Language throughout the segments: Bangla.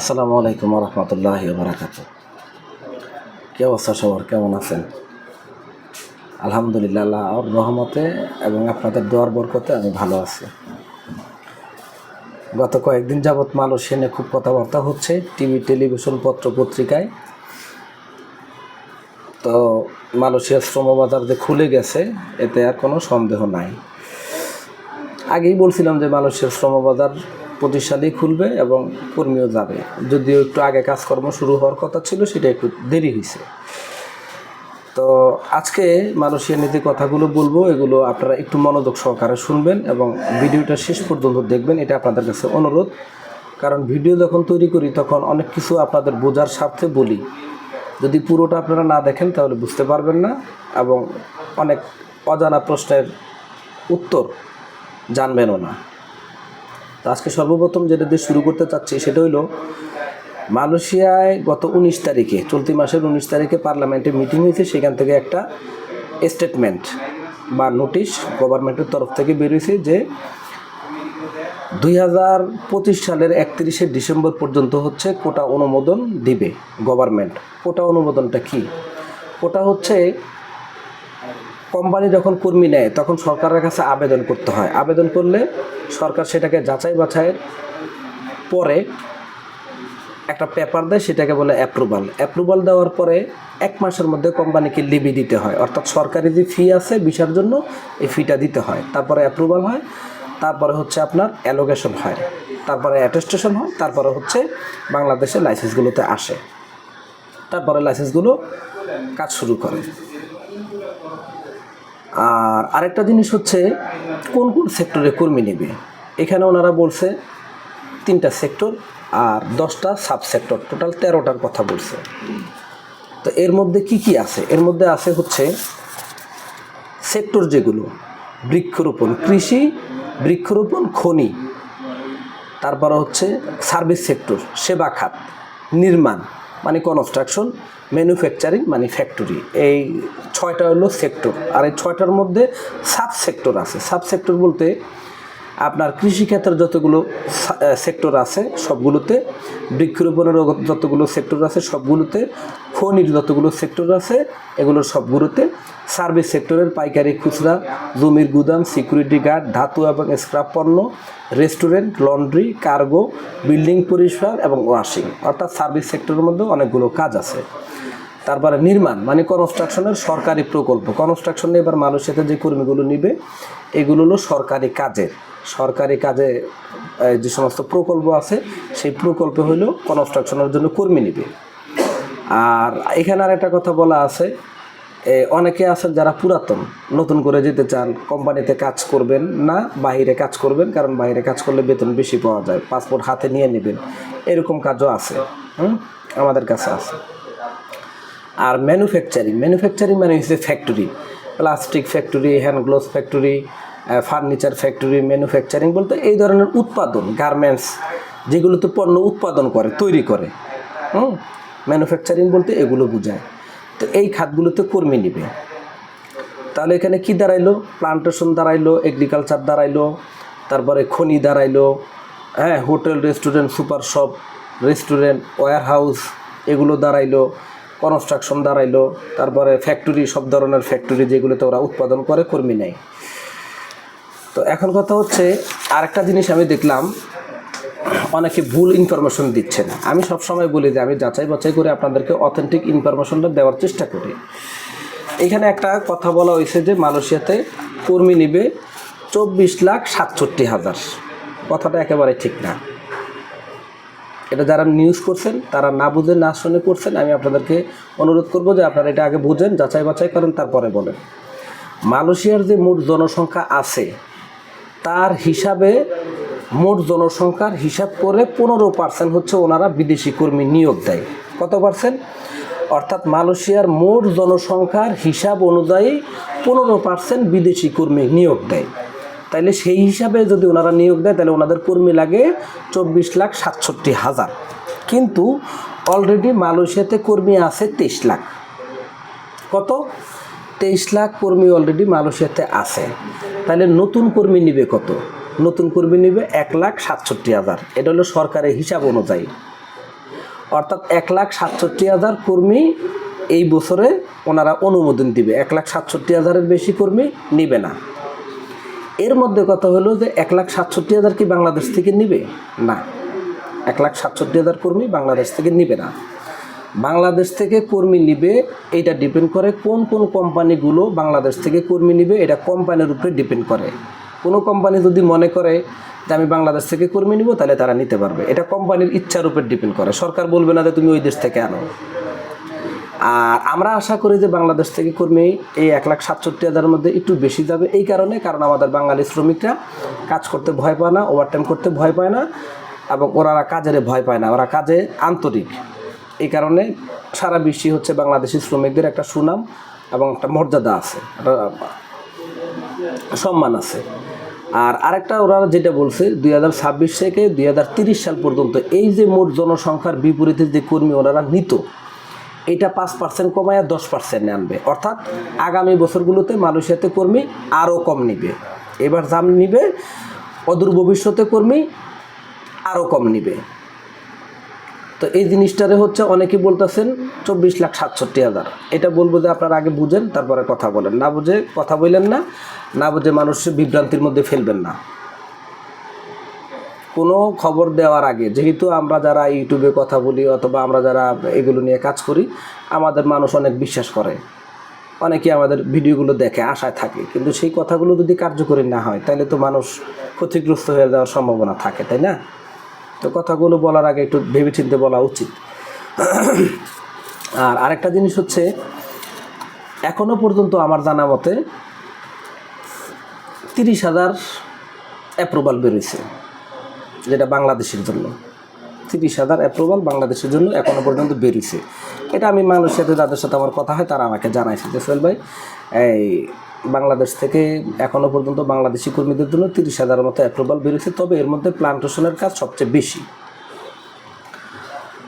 আসসালামু আলাইকুম রহমতুল্লাহ বারাকাত কি অবস্থা সবার? কেমন আছেন? আলহামদুলিল্লাহ ওর রহমতে এবং আপনাদের দোয়ার বরকতে আমি ভালো আছি। গত কয়েকদিন যাবৎ মালয়েশিয়া নিয়ে খুব কথাবার্তা হচ্ছে, টিভি, টেলিভিশন পত্র পত্রিকায়। তো মালয়েশিয়ার শ্রমবাজার যে খুলে গেছে, এতে আর কোনো সন্দেহ নাই। আগেই বলছিলাম যে মালয়েশিয়ার শ্রমবাজার সালেই খুলবে এবং কর্মীও যাবে। যদিও একটু আগে কাজকর্ম শুরু হওয়ার কথা ছিল, সেটা একটু দেরি হয়েছে। তো আজকে মালয়েশিয়া নীতি কথাগুলো বলব, এগুলো আপনারা একটু মনোযোগ সহকারে শুনবেন এবং ভিডিওটা শেষ পর্যন্ত দেখবেন, এটা আপনাদের কাছে অনুরোধ। কারণ ভিডিও যখন তৈরি করি, তখন অনেক কিছু আপনাদের বোঝার স্বার্থে বলি। যদি পুরোটা আপনারা না দেখেন, তাহলে বুঝতে পারবেন না এবং অনেক অজানা প্রশ্নের উত্তর জানবেনও না। তো আজকে সর্বপ্রথম যেটা দিয়ে শুরু করতে চাচ্ছি সেটা হইল, মালয়েশিয়ায় গত উনিশ তারিখে, চলতি মাসের উনিশ তারিখে পার্লামেন্টে মিটিং হয়েছে, সেখান থেকে একটা স্টেটমেন্ট বা নোটিশ গভর্নমেন্টের তরফ থেকে বেরিয়েছে যে দুই হাজার পঁচিশ সালের একত্রিশে ডিসেম্বর পর্যন্ত হচ্ছে কোটা অনুমোদন দিবে গভর্নমেন্ট। কোটা অনুমোদনটা কি? কোটা হচ্ছে কোম্পানি যখন কর্মী নেয়, তখন সরকারের কাছে আবেদন করতে হয়। আবেদন করলে সরকার সেটাকে যাচাই বাছাইয়ের পরে একটা পেপার দেয়, সেটাকে বলে অ্যাপ্রুভাল অ্যাপ্রুভাল দেওয়ার পরে এক মাসের মধ্যে কোম্পানিকে লিবি দিতে হয়। অর্থাৎ সরকারি যে ফি আছে ভিসার জন্য এই ফিটা দিতে হয়। তারপরে অ্যাপ্রুভাল হয়, তারপরে হচ্ছে আপনার অ্যালোকেশন হয়। তারপরে অ্যাটেস্টেশন হয়, তারপরে হচ্ছে বাংলাদেশের লাইসেন্সগুলোতে আসে। তারপরে লাইসেন্সগুলো কাজ শুরু করে। আর আরেকটা জিনিস হচ্ছে, কোন কোন সেক্টরে কর্মী নেবে? এখানে ওনারা বলছে, তিনটা সেক্টর আর দশটা সাব সেক্টর টোটাল তেরোটার কথা বলছে। তো এর মধ্যে কি কি আছে? এর মধ্যে আছে হচ্ছে, সেক্টর যেগুলো, বৃক্ষরোপণ, কৃষি, বৃক্ষরোপণ, খনি। তারপরে হচ্ছে, সার্ভিস সেক্টর, সেবা খাত, নির্মাণ মানে কনস্ট্রাকশন ম্যানুফ্যাকচারিং মানে ফ্যাক্টরি এই ছয়টা হলো সেক্টর আর এই ছয়টার মধ্যে সাব সেক্টর আছে। সাব সেক্টর বলতে আপনার কৃষিক্ষেত্রের যতগুলো সেক্টর আছে, সবগুলোতে, বৃক্ষরোপণের যতগুলো সেক্টর আছে, সবগুলোতে, খনির যতগুলো সেক্টর আছে, এগুলো সবগুলোতে সার্ভিস সেক্টরের পাইকারি খুচরা, জমির গুদাম সিকিউরিটি গার্ড ধাতু এবং স্ক্রাপ পণ্য রেস্টুরেন্ট লন্ড্রি কার্গো বিল্ডিং পরিষ্কার এবং ওয়াশিং অর্থাৎ সার্ভিস সেক্টরের মধ্যে অনেকগুলো কাজ আছে। তারপরে নির্মাণ মানে কনস্ট্রাকশনের সরকারি প্রকল্প। কনস্ট্রাকশনে এবার মালয়েশিয়াতে যে কর্মীগুলো নিবে, এগুলো হলো সরকারি কাজের। সরকারি কাজে যে সমস্ত প্রকল্প আছে, সেই প্রকল্পে হলেও কনস্ট্রাকশনের জন্য কর্মী নিবে। আর এখানে আর একটা কথা বলা আছে অনেকে আছেন যারা পুরাতন, নতুন করে যেতে চান, কোম্পানিতে কাজ করবেন না, বাইরে কাজ করবেন, কারণ বাইরে কাজ করলে বেতন বেশি পাওয়া যায় পাসপোর্ট হাতে নিয়ে নেবেন। এরকম কাজও আছে, হুম? আমাদের কাছে আছে। আর ম্যানুফ্যাকচারিং ম্যানুফ্যাকচারিং মানে হচ্ছে factory plastic factory hand gloves factory furniture factory manufacturing বলতে এই ধরনের উৎপাদন গার্মেন্টস যেগুলোতে পণ্য উৎপাদন করে, তৈরি করে, হুম? ম্যানুফ্যাকচারিং বলতে এগুলো বোঝায়। তো এই খাতগুলোতে কর্মী নিবে। তাহলে এখানে কি দাঁড়াইলো? প্লান্টেশন দাঁড়াইলো এগ্রিকালচার দাঁড়াইলো, তারপরে খনি দাঁড়াইলো হ্যাঁ hotel restaurant super shop restaurant warehouse এগুলো দাঁড়াইলো। কনস্ট্রাকশন দাঁড়াইলো, তারপরে ফ্যাক্টরি সব ধরনের ফ্যাক্টরি যেগুলোতে ওরা উৎপাদন করে, কর্মী নেয়। তো এখন কথা হচ্ছে, আরেকটা জিনিস আমি দেখলাম, অনেকে ভুল ইনফরমেশন দিচ্ছেন আমি সবসময় বলি যে, আমি যাচাই বাছাই করে আপনাদেরকে অথেন্টিক ইনফরমেশনটা দেওয়ার চেষ্টা করি। এখানে একটা কথা বলা হয়েছে যে, মালয়েশিয়াতে কর্মী নিবে চব্বিশ লাখ সাতষট্টি হাজার। কথাটা একেবারে ঠিক না। এটা যারা নিউজ করছেন, তারা না বুঝে, না শুনে করছেন, আমি আপনাদেরকে অনুরোধ করব যে আপনারা এটা আগে বুঝেন, যাচাই বাছাই করেন, তারপরে বলেন। মালয়েশিয়ার যে মোট জনসংখ্যা আছে, তার হিসাবে মোট জনসংখ্যার হিসাব করে পনেরো পার্সেন্ট হচ্ছে ওনারা বিদেশি কর্মী নিয়োগ দেয়। কত পার্সেন্ট অর্থাৎ মালয়েশিয়ার মোট জনসংখ্যার হিসাব অনুযায়ী পনেরো পার্সেন্ট বিদেশি কর্মী নিয়োগ দেয়। তাইলে সেই হিসাবে যদি ওনারা নিয়োগ দেয় তাহলে ওনাদের কর্মী লাগে চব্বিশ লাখ সাতষট্টি হাজার। কিন্তু অলরেডি মালয়েশিয়াতে কর্মী আছে তেইশ লাখ। কত? তেইশ লাখ কর্মী অলরেডি মালয়েশিয়াতে আছে। তাহলে নতুন কর্মী নিবে কত? নতুন কর্মী নিবে এক লাখ সাতষট্টি হাজার। এটা হলো সরকারের হিসাব অনুযায়ী। অর্থাৎ এক লাখ সাতষট্টি হাজার কর্মী এই বছরে ওনারা অনুমোদন দিবে। এক লাখ সাতষট্টি হাজারের বেশি কর্মী নিবে না। এর মধ্যে কথা হলো যে এক লাখ সাতষট্টি হাজার কি বাংলাদেশ থেকে নিবে? না। এক লাখ সাতষট্টি হাজার কর্মী বাংলাদেশ থেকে নিবে না। বাংলাদেশ থেকে কর্মী নিবে এটা ডিপেন্ড করে কোন কোন কোম্পানিগুলো বাংলাদেশ থেকে কর্মী নিবে, এটা কোম্পানির উপরে ডিপেন্ড করে। কোনো কোম্পানি যদি মনে করে যে আমি বাংলাদেশ থেকে কর্মী নিব, তাহলে তারা নিতে পারবে। এটা কোম্পানির ইচ্ছার উপর ডিপেন্ড করে। সরকার বলবে না যে তুমি ওই দেশ থেকে আনো। আর আমরা আশা করি যে বাংলাদেশ থেকে কর্মী এই এক লাখ সাতষট্টি হাজারের মধ্যে একটু বেশি যাবে। এই কারণে, কারণ আমাদের বাঙালি শ্রমিকরা কাজ করতে ভয় পায় না ওভারটাইম করতে ভয় পায় না, এবং ওরা কাজের ভয় পায় না, ওরা কাজে আন্তরিক। এই কারণে সারা বিশ্বে হচ্ছে বাংলাদেশি শ্রমিকদের একটা সুনাম এবং একটা মর্যাদা আছে সম্মান আছে। আর আরেকটা ওরা যেটা বলছে, দুই হাজার ছাব্বিশ থেকে দুই হাজার তিরিশ সাল পর্যন্ত এই যে মোট জনসংখ্যার বিপরীতে যে কর্মী ওনারা নিত এটা পাঁচ পার্সেন্ট কমায় দশ পার্সেন্ট আনবে। অর্থাৎ আগামী বছরগুলোতে মানুষ মালয়েশিয়াতে কর্মী আরও কম নিবে। এবার দাম নিবে, অদূর ভবিষ্যতে কর্মী আরও কম নিবে। তো এই জিনিসটারে হচ্ছে অনেকেই বলতেছেন চব্বিশ লাখ সাতষট্টি হাজার। এটা বলব যে আপনারা আগে বুঝেন, তারপরে কথা বলেন। না বুঝে কথা বললেন না না বুঝে মানুষ বিভ্রান্তির মধ্যে ফেলবেন না। কোনো খবর দেওয়ার আগে, যেহেতু আমরা যারা ইউটিউবে কথা বলি অথবা আমরা যারা এগুলো নিয়ে কাজ করি, আমাদের মানুষ অনেক বিশ্বাস করে। অনেকে আমাদের ভিডিওগুলো দেখে, আশায় থাকে। কিন্তু সেই কথাগুলো যদি কার্যকরী না হয়, তাহলে তো মানুষ ক্ষতিগ্রস্ত হয়ে যাওয়ার সম্ভাবনা থাকে, তাই না? তো কথাগুলো বলার আগে একটু ভেবেচিন্তে বলা উচিত। আর আরেকটা জিনিস হচ্ছে এখনও পর্যন্ত আমার জানা মতে তিরিশ হাজার অ্যাপ্রুভাল বেরোইছে। যেটা বাংলাদেশের জন্য। তিরিশ হাজার অ্যাপ্রুভাল বাংলাদেশের জন্য এখনও পর্যন্ত বেরিয়েছে। এটা আমি সাথে, যাদের সাথে আমার কথা হয়, তারা আমাকে জানাইছে। যে সোহেল ভাই, এই বাংলাদেশ থেকে এখনও পর্যন্ত বাংলাদেশি কর্মীদের জন্য তিরিশ হাজার মতো অ্যাপ্রুভাল বেরিয়েছে। তবে এর মধ্যে প্লান্টেশনের কাজ সবচেয়ে বেশি।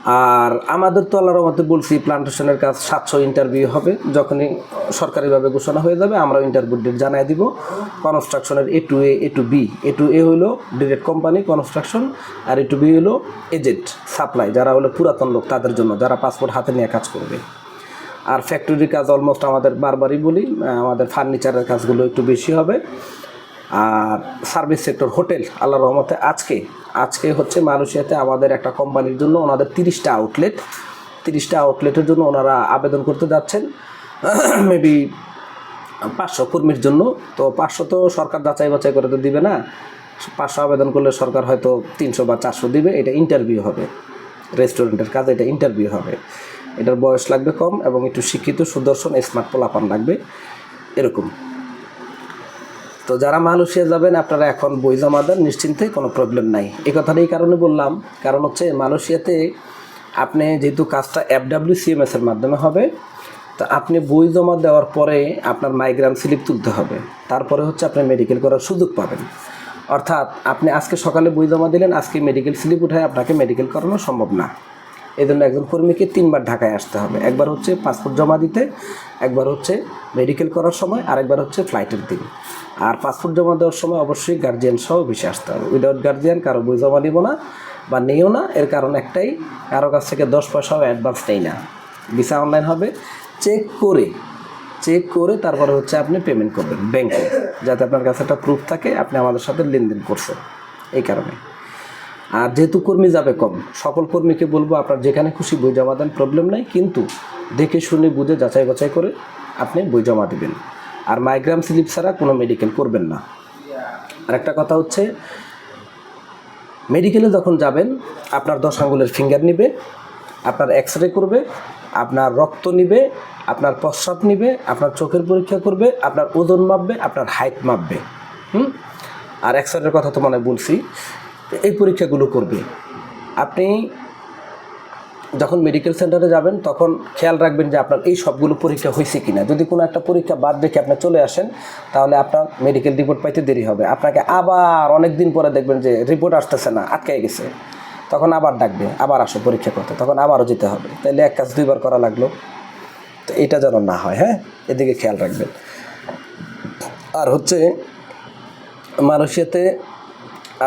আর আমাদের তো আল্লাহর মতে বলছি প্লান্টেশনের কাজ সাতশো ইন্টারভিউ হবে। যখনই সরকারিভাবে ঘোষণা হয়ে যাবে, আমরা ইন্টারভিউ ডেট জানাই দিব। কনস্ট্রাকশনের A to A A to B A to A হলো ডিরেক্ট কোম্পানি কনস্ট্রাকশন আর এ টু বি হলো এজেন্ট সাপ্লাই যারা হলো পুরাতন লোক, তাদের জন্য, যারা পাসপোর্ট হাতে নিয়ে কাজ করবে। আর ফ্যাক্টরির কাজ অলমোস্ট আমাদের বারবারই বলি আমাদের ফার্নিচারের কাজগুলো একটু বেশি হবে। আর সার্ভিস সেক্টর, হোটেল আল্লাহ রহমতে আজকে আজকে হচ্ছে মালয়েশিয়াতে আমাদের একটা কোম্পানির জন্য ওনাদের তিরিশটা আউটলেট। তিরিশটা আউটলেটের জন্য ওনারা আবেদন করতে যাচ্ছেন। মেবি পাঁচশো কর্মীর জন্য। তো পাঁচশো তো সরকার যাচাই বাছাই করে তো দিবে না। পাঁচশো আবেদন করলে সরকার হয়তো তিনশো বা চারশো দিবে। এটা ইন্টারভিউ হবে। রেস্টুরেন্টের কাজ, এটা ইন্টারভিউ হবে। এটার বয়স লাগবে কম এবং একটু শিক্ষিত, সুদর্শন স্মার্ট পোলাপান লাগবে। এরকম। তো যারা মালয়েশিয়া যাবেন, আপনারা এখন বই জমা দেন নিশ্চিন্তে কোনো প্রবলেম নাই। এই কথাটা এই কারণে বললাম, কারণ হচ্ছে মালয়েশিয়াতে আপনি যেহেতু কাজটা এফ ডাব্লিউ সিএমএস এর মাধ্যমে হবে, তো আপনি বই জমা দেওয়ার পরে আপনার মাইগ্রাম স্লিপ তুলতে হবে। তারপরে হচ্ছে আপনি মেডিকেল করার সুযোগ পাবেন। অর্থাৎ আপনি আজকে সকালে বই জমা দিলেন, আজকে মেডিকেল স্লিপ উঠায় আপনাকে মেডিকেল করানো সম্ভব না। জন্য একজন কর্মীকে তিনবার ঢাকায় আসতে হবে। একবার হচ্ছে পাসপোর্ট জমা দিতে, একবার হচ্ছে মেডিকেল করার সময়, আরেকবার হচ্ছে ফ্লাইটের দিন। আর পাসপোর্ট জমা দেওয়ার সময় অবশ্যই গার্জিয়ান সহ বেশি আসতে হবে। উইদাউট গার্জিয়ান কারও বই জমা দিব না বা নেও না। এর কারণ একটাই, কারও কাছ থেকে দশ পয়সাও অ্যাডভান্স নেই না। ভিসা অনলাইন হবে। চেক করে চেক করে তারপরে হচ্ছে আপনি পেমেন্ট করবেন ব্যাংকে যাতে আপনার কাছে একটা প্রুফ থাকে, আপনি আমাদের সাথে লেনদেন করছেন। এই কারণে। আর যেহেতু কর্মী যাবে কম, সকল কর্মীকে বলব আপনার যেখানে খুশি বই জমা দেন প্রবলেম নাই, কিন্তু দেখে শুনে, বুঝে, যাচাই বাছাই করে আপনি বই জমা দেবেন। আর মাইগ্রাম স্লিপ ছাড়া কোনো মেডিকেল করবেন না। আর একটা কথা হচ্ছে মেডিকেলে যখন যাবেন, আপনার দশ আঙ্গুলের ফিঙ্গার নিবে, আপনার এক্স রে করবে, আপনার রক্ত নিবে, আপনার প্রস্রাব নিবে, আপনার চোখের পরীক্ষা করবে, আপনার ওজন মাপবে, আপনার হাইট মাপবে। হুম? আর এক্স রের কথা তো মানে বলছি এই পরীক্ষাগুলো করবে। আপনি যখন মেডিকেল সেন্টারে যাবেন, তখন খেয়াল রাখবেন যে আপনার এই সবগুলো পরীক্ষা হয়েছে কিনা। যদি কোনো একটা পরীক্ষা বাদ রেখে আপনি চলে আসেন, তাহলে আপনার মেডিকেল রিপোর্ট পাইতে দেরি হবে। আপনাকে আবার অনেক দিন পরে দেখবেন যে রিপোর্ট আসতেছে না, আটকে গেছে। তখন আবার ডাকবে, আবার আসো পরীক্ষা করতে, তখন আবারও যেতে হবে। তাহলে এক কাজ দুইবার করা লাগল। তো এটা যেন না হয় হ্যাঁ? এদিকে খেয়াল রাখবেন। আর হচ্ছে মালয়েশিয়াতে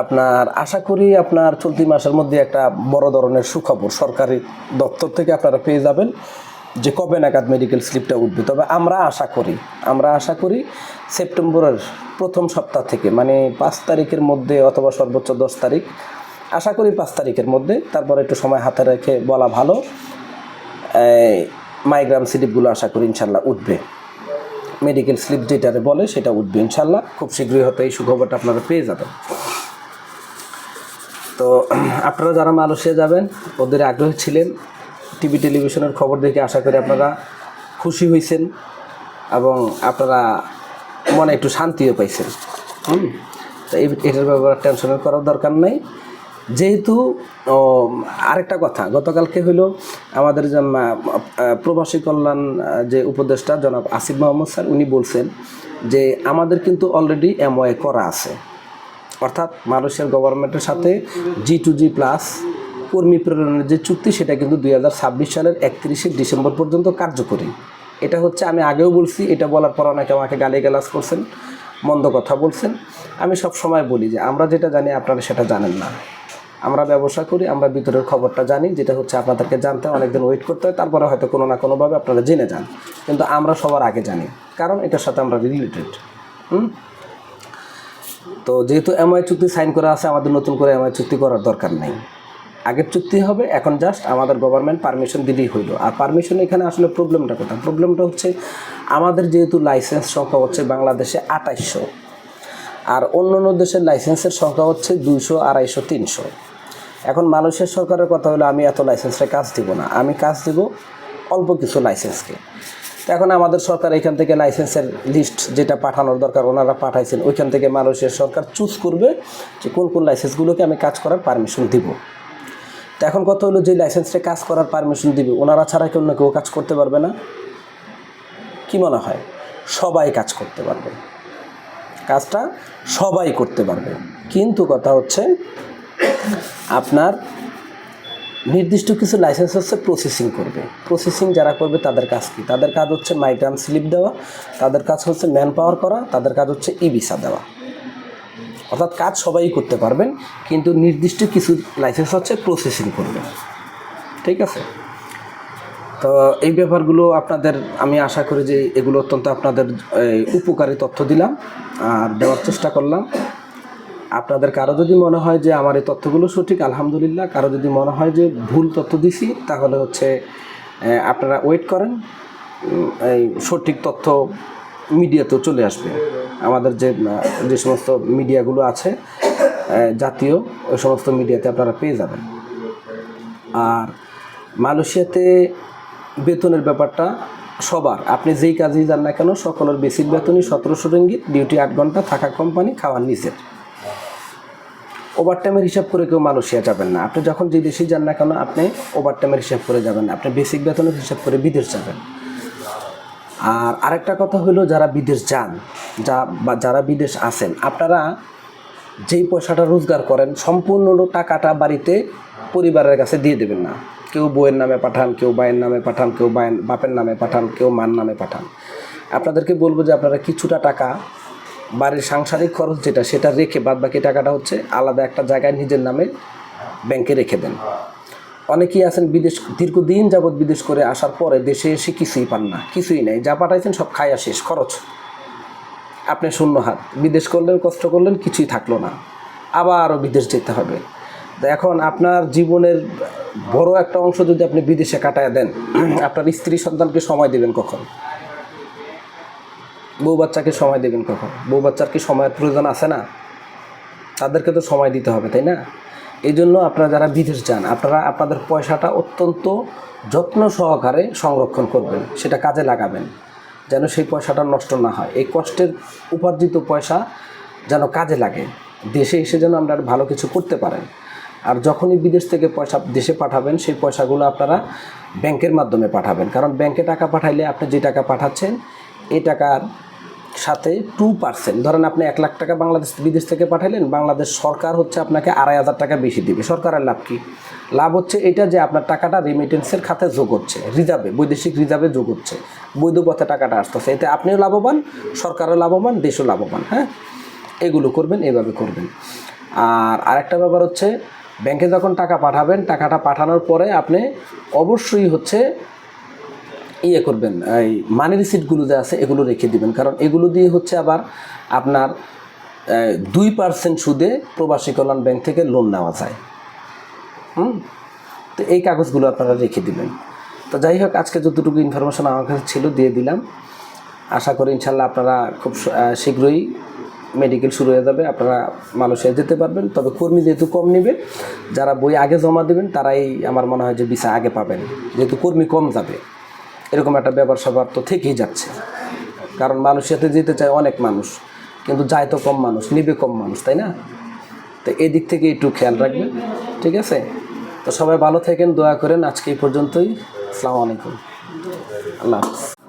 আপনার আশা করি আপনার চলতি মাসের মধ্যে একটা বড় ধরনের সুখবর সরকারি দপ্তর থেকে আপনারা পেয়ে যাবেন যে কবে নাগাদ মেডিকেল স্লিপটা উঠবে। তবে আমরা আশা করি, আমরা আশা করি সেপ্টেম্বরের প্রথম সপ্তাহ থেকে মানে পাঁচ তারিখের মধ্যে অথবা সর্বোচ্চ দশ তারিখ, আশা করি পাঁচ তারিখের মধ্যে, তারপর একটু সময় হাতে রেখে বলা ভালো মাইগ্রাম স্লিপগুলো আশা করি ইনশাল্লাহ উঠবে। মেডিকেল স্লিপ যেটারে বলে সেটা উঠবে ইনশাল্লাহ, খুব শীঘ্রই হয়তো এই সুখবরটা আপনারা পেয়ে যাবেন। তো, আপনারা যারা মালয়েশিয়া যাবেন, ওদের আগ্রহী ছিলেন টিভি টেলিভিশনের খবর দেখে আশা করি আপনারা খুশি হয়েছেন এবং আপনারা মনে একটু শান্তিও পাইছেন। হুম? তো এটার ব্যাপারে টেনশনের করার দরকার নেই। যেহেতু আরেকটা কথা, গতকালকে হইল আমাদের যে প্রবাসী কল্যাণ যে উপদেষ্টা জনাব আসিফ মোহাম্মদ স্যার, উনি বলছেন যে, আমাদের কিন্তু অলরেডি এমওয়ে করা আছে। অর্থাৎ মালয়েশিয়ার গভর্নমেন্টের সাথে জি টু জি প্লাস কর্মী প্রেরণের যে চুক্তি, সেটা কিন্তু দুই হাজার ছাব্বিশ সালের একত্রিশে ডিসেম্বর পর্যন্ত কার্যকরী। এটা হচ্ছে আমি আগেও বলছি, এটা বলার পর অনেকে আমাকে গালি গালিগালাজ করছেন, মন্দ কথা বলছেন। আমি সব সময় বলি যে আমরা যেটা জানি, আপনারা সেটা জানেন না। আমরা ব্যবসা করি, আমরা ভিতরের খবরটা জানি, যেটা হচ্ছে আপনাদেরকে জানতে অনেকদিন ওয়েট করতে হয়, তারপরে হয়তো কোনো না কোনোভাবে আপনারা জেনে যান। কিন্তু আমরা সবার আগে জানি, কারণ এটার সাথে আমরা রিলেটেড হুম? তো যেহেতু এমআই চুক্তি সাইন করা আছে, আমাদের নতুন করে এমআই চুক্তি করার দরকার নেই। আগের চুক্তি হবে, এখন জাস্ট আমাদের গভর্নমেন্ট পারমিশন দিলেই হইল। আর পারমিশন এখানে আসলে প্রবলেমটা কোথায়? প্রবলেমটা হচ্ছে, আমাদের যেহেতু লাইসেন্স সংখ্যা হচ্ছে বাংলাদেশে আঠাইশশো। আর অন্য অন্য দেশের লাইসেন্সের সংখ্যা হচ্ছে দুইশো, আড়াইশো, তিনশো। এখন মালয়েশিয়ার সরকারের কথা হলো, আমি এত লাইসেন্সে কাজ দিব না। আমি কাজ দিব অল্প কিছু লাইসেন্সকে এখন আমাদের সরকার এখান থেকে লাইসেন্সের লিস্ট যেটা পাঠানোর দরকার, ওনারা পাঠাইছেন। ওইখান থেকে মালয়েশিয়ার সরকার চুজ করবে যে কোন কোন লাইসেন্সগুলোকে আমি কাজ করার পারমিশন দিব। তো এখন কথা হলো যে লাইসেন্সটা কাজ করার পারমিশন দিবে, ওনারা ছাড়া কেউ না কেউ কাজ করতে পারবে না। কি মনে হয়? সবাই কাজ করতে পারবে। কাজটা সবাই করতে পারবে। কিন্তু কথা হচ্ছে আপনার নির্দিষ্ট কিছু লাইসেন্স হচ্ছে প্রসেসিং করবে। প্রসেসিং যারা করবে তাদের কাজ কি? তাদের কাজ হচ্ছে মাইগ্রাম স্লিপ দেওয়া, তাদের কাজ হচ্ছে ম্যান পাওয়ার করা, তাদের কাজ হচ্ছে ই ভিসা দেওয়া। অর্থাৎ কাজ সবাই করতে পারবেন, কিন্তু নির্দিষ্ট কিছু লাইসেন্স হচ্ছে প্রসেসিং করবে। ঠিক আছে? তো এই ব্যাপারগুলো আপনাদের, আমি আশা করি যে এগুলো অত্যন্ত আপনাদের উপকারী তথ্য দিলাম, আর দেওয়ার চেষ্টা করলাম। আপনাদের কারও যদি মনে হয় যে আমার এই তথ্যগুলো সঠিক, আলহামদুলিল্লাহ। কারও যদি মনে হয় যে ভুল তথ্য দিছি, তাহলে হচ্ছে আপনারা ওয়েট করেন। এই সঠিক তথ্য মিডিয়াতেও চলে আসবে। আমাদের যে যে সমস্ত মিডিয়াগুলো আছে জাতীয়, ওই সমস্ত মিডিয়াতে আপনারা পেয়ে যাবেন। আর মালয়েশিয়াতে বেতনের ব্যাপারটা সবার, আপনি যেই কাজেই যান না কেন, সকলের বেসিক বেতনই সতেরোশো রিঙ্গিত ডিউটি আট ঘণ্টা, থাকা কোম্পানি খাওয়ার নিজের ওভার টাইমের হিসাব করে কেউ মালয়েশিয়া যাবেন না। আপনি যখন যে দেশেই যান না কেন, আপনি ওভারটাইমের হিসাব করে যাবেন না। আপনি বেসিক বেতনের হিসাব করে বিদেশ যাবেন। আর আরেকটা কথা হলো, যারা বিদেশ যান, যা বা যারা বিদেশ আসেন, আপনারা যেই পয়সাটা রোজগার করেন, সম্পূর্ণ টাকাটা বাড়িতে পরিবারের কাছে দিয়ে দেবেন না। কেউ বইয়ের নামে পাঠান, কেউ বায়ের নামে পাঠান, কেউ বায়ের, বাপের নামে পাঠান, কেউ মার নামে পাঠান। আপনাদেরকে বলব যে আপনারা কিছুটা টাকা বাড়ির সাংসারিক খরচ যেটা, সেটা রেখে বাদ বাকি টাকাটা হচ্ছে আলাদা একটা জায়গায় নিজের নামে ব্যাংকে রেখে দেন। অনেকেই আছেন বিদেশ, দীর্ঘদিন যাবৎ বিদেশ করে আসার পরে দেশে এসে কিছুই পান না, কিছুই নেই। যা পাঠাইছেন সব খায়া শেষ, খরচ। আপনি শূন্য হাত। বিদেশ করলেন, কষ্ট করলেন, কিছুই থাকল না। আবারও বিদেশ যেতে হবে। এখন আপনার জীবনের বড় একটা অংশ যদি আপনি বিদেশে কাটায় দেন, আপনার স্ত্রী সন্তানকে সময় দেবেন কখন? বউ বাচ্চাকে সময় দেবেন কখন? বউ বাচ্চার কি সময়ের প্রয়োজন আছে না? তাদেরকে তো সময় দিতে হবে, তাই না? এই জন্য আপনারা যারা বিদেশ যান, আপনারা আপনাদের পয়সাটা অত্যন্ত যত্ন সহকারে সংরক্ষণ করবেন, সেটা কাজে লাগাবেন, যেন সেই পয়সাটা নষ্ট না হয়। এই কষ্টের উপার্জিত পয়সা যেন কাজে লাগে, দেশে এসে যেন আমরা ভালো কিছু করতে পারেন। আর যখনই বিদেশ থেকে পয়সা দেশে পাঠাবেন, সেই পয়সাগুলো আপনারা ব্যাংকের মাধ্যমে পাঠাবেন। কারণ ব্যাংকে টাকা পাঠাইলে আপনি যে টাকা পাঠাচ্ছেন এই টাকার সাথে টু পার্সেন্ট ধরেন আপনি এক লাখ টাকা বাংলাদেশ বিদেশ থেকে পাঠাইলেন, বাংলাদেশ সরকার হচ্ছে আপনাকে আড়াই হাজার টাকা বেশি দিবে। সরকারের লাভ কি? লাভ হচ্ছে এটা যে আপনার টাকাটা রেমিটেন্সের খাতে যোগ হচ্ছে রিজার্ভে বৈদেশিক রিজার্ভে যোগ হচ্ছে। বৈধ পথে টাকাটা আসতেছে। এতে আপনিও লাভবান, সরকারও লাভবান, দেশও লাভবান হ্যাঁ? এগুলো করবেন, এভাবে করবেন। আর আরেকটা ব্যাপার হচ্ছে, ব্যাংকে যখন টাকা পাঠাবেন, টাকাটা পাঠানোর পরে আপনি অবশ্যই হচ্ছে ইয়ে করবেন, এই মানি রিসিটগুলো যে আছে এগুলো রেখে দিবেন। কারণ এগুলো দিয়ে হচ্ছে আবার আপনার দুই পার্সেন্ট সুদে প্রবাসী কল্যাণ ব্যাংক থেকে লোন নেওয়া যায়। হুম? তো এই কাগজগুলো আপনারা রেখে দিবেন। তো যাই হোক, আজকে যতটুকু ইনফরমেশন আমার কাছে ছিল দিয়ে দিলাম। আশা করি ইনশাল্লাহ আপনারা খুব শীঘ্রই মেডিকেল শুরু হয়ে যাবে, আপনারা মালয়েশিয়া যেতে পারবেন। তবে কর্মী যেহেতু কম নেবে, যারা বই আগে জমা দেবেন, তারাই আমার মনে হয় যে ভিসা আগে পাবেন। যেহেতু কর্মী কম যাবে। এরকম একটা ব্যাপার স্যাপার তো থেকেই যাচ্ছে। কারণ মানুষ সাথে যেতে চায় অনেক মানুষ, কিন্তু যায় তো কম মানুষ, নিবে কম মানুষ, তাই না? তো এদিক দিক থেকে একটু খেয়াল রাখবেন, ঠিক আছে? তো সবাই ভালো থাকেন, দয়া করেন, আজকে এই পর্যন্তই। আসসালামু আলাইকুম। আল্লাহ হাফিজ।